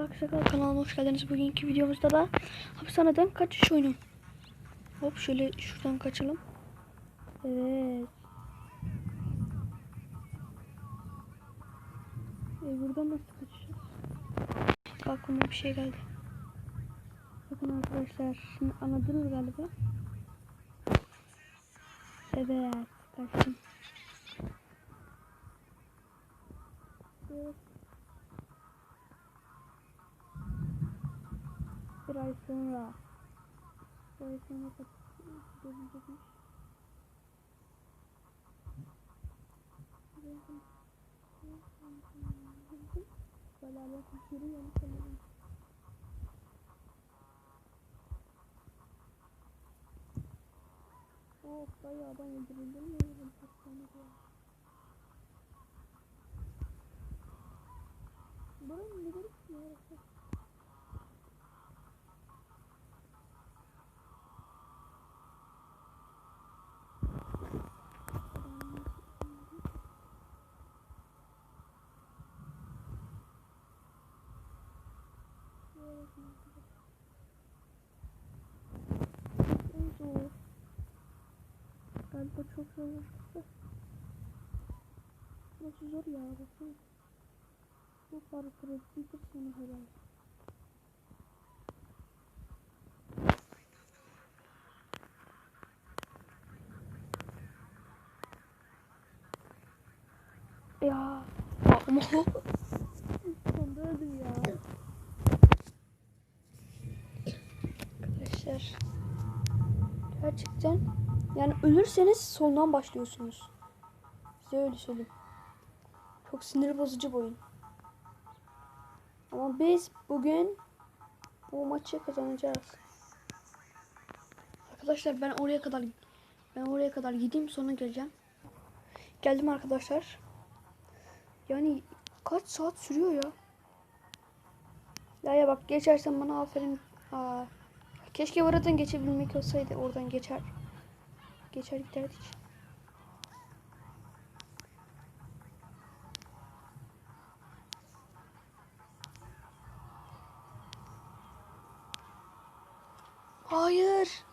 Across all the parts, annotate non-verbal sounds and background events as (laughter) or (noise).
Arkadaşlar kanalıma hoş geldiniz. Bugünkü videomuzda da hapishaneden kaçış oyunu. Hop şöyle şuradan kaçalım. Evet. E buradan nasıl kaçacağız? Aklıma bir şey geldi. Bakın arkadaşlar şimdi anladınız galiba. Evet kaçtım. Evet. Bir ay sonra. Bir ay sonra kaçacakmış. Böyle alakası yürüyor mu sanırım. Oh bayağı adam öldürüldü mü? Öldürüldü zor. Galiba çok zor. Burası zor ya bakın. Bu parkuru bitir sana helal. Ya. Ama sonunda öldüm ya. Arkadaşlar. Gerçekten yani ölürseniz soldan başlıyorsunuz. Size öyle söyleyeyim. Çok sinir bozucu bir oyun. Ama biz bugün bu maçı kazanacağız. Arkadaşlar ben oraya kadar ben oraya kadar gideyim sonra geleceğim. Geldim arkadaşlar. Yani kaç saat sürüyor ya? Ya ya bak geçersen bana aferin. Aa, keşke oradan geçebilmek olsaydı. Oradan geçer. Geçer giderdik. Hayır.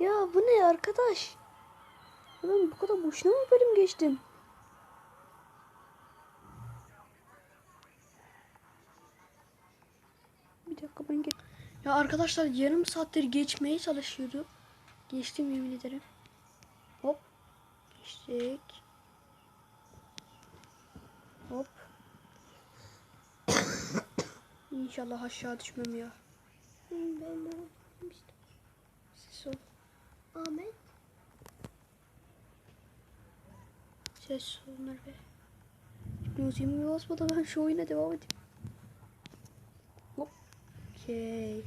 Ya bu ne arkadaş? Ben bu kadar boşuna mı bölüm geçtim? Bir dakika ben geç. Ya arkadaşlar yarım saattir geçmeye çalışıyordu. Geçtim yemin ederim. Hop. Geçtik. Hop. (coughs) İnşallah aşağı düşmem ya. Ben de işte. Ses ol. Ahmet. Ses ol Merve. Müziğimi basmadan ben şu oyuna devam edeyim. Okey.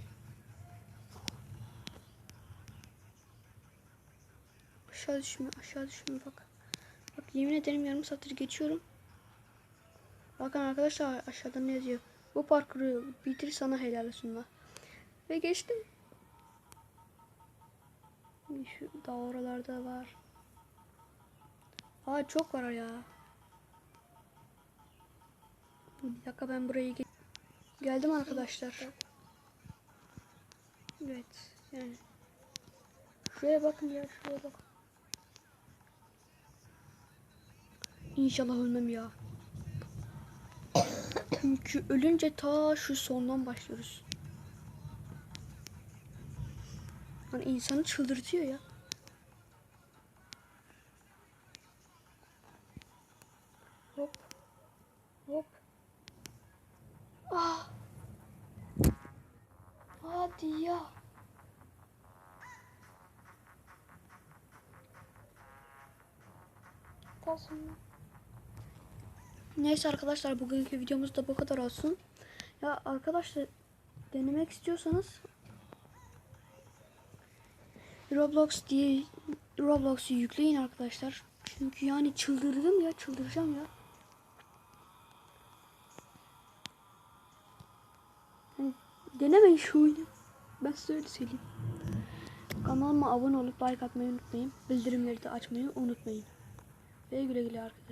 Aşağı düşme, aşağı düşme bak. Bak yemin ederim yarım saattir geçiyorum. Bakın arkadaşlar aşağıda ne yazıyor? Bu parkuru bitir sana helal olsun la. Ve geçtim. Şu daha oralarda var. Aa çok var ya. Bir dakika ben burayı ge- geldim arkadaşlar. Evet yani. Şuraya bakın ya şuraya bakın. İnşallah ölmem ya. Çünkü ölünce ta şu sondan başlıyoruz. Hani insanı çıldırtıyor ya. Kalsın. Neyse arkadaşlar bugünkü videomuz da bu kadar olsun. Ya arkadaşlar denemek istiyorsanız Roblox diye Roblox'u yükleyin arkadaşlar. Çünkü yani çıldırdım ya çıldıracağım ya. Yani denemeyin şu oyunu. Ben size öyle söyleyeyim. Kanalıma abone olup like atmayı unutmayın. Bildirimleri de açmayı unutmayın. Ve güle güle arkadaşlar.